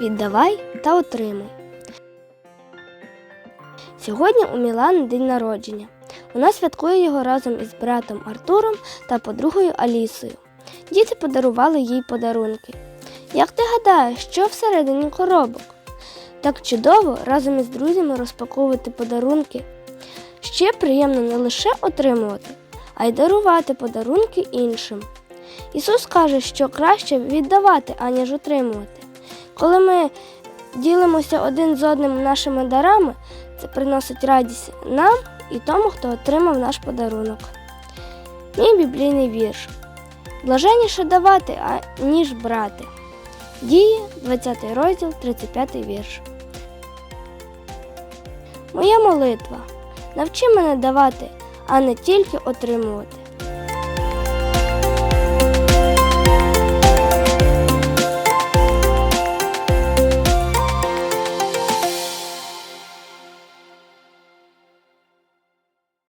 віддавай та отримуй. Сьогодні у Мілани день народження. Вона святкує його разом із братом Артуром та подругою Алісою. Діти подарували їй подарунки. Як ти гадаєш, що всередині коробок? Так чудово разом із друзями розпаковувати подарунки. Ще приємно не лише отримувати, а й дарувати подарунки іншим. Ісус каже, що краще віддавати, аніж отримувати. Коли ми ділимося один з одним нашими дарами, це приносить радість нам і тому, хто отримав наш подарунок. Мій біблійний вірш. Блаженніше давати, ніж брати. Дії, 20 розділ, 35 вірш. Моя молитва. Навчи мене давати, а не тільки отримувати.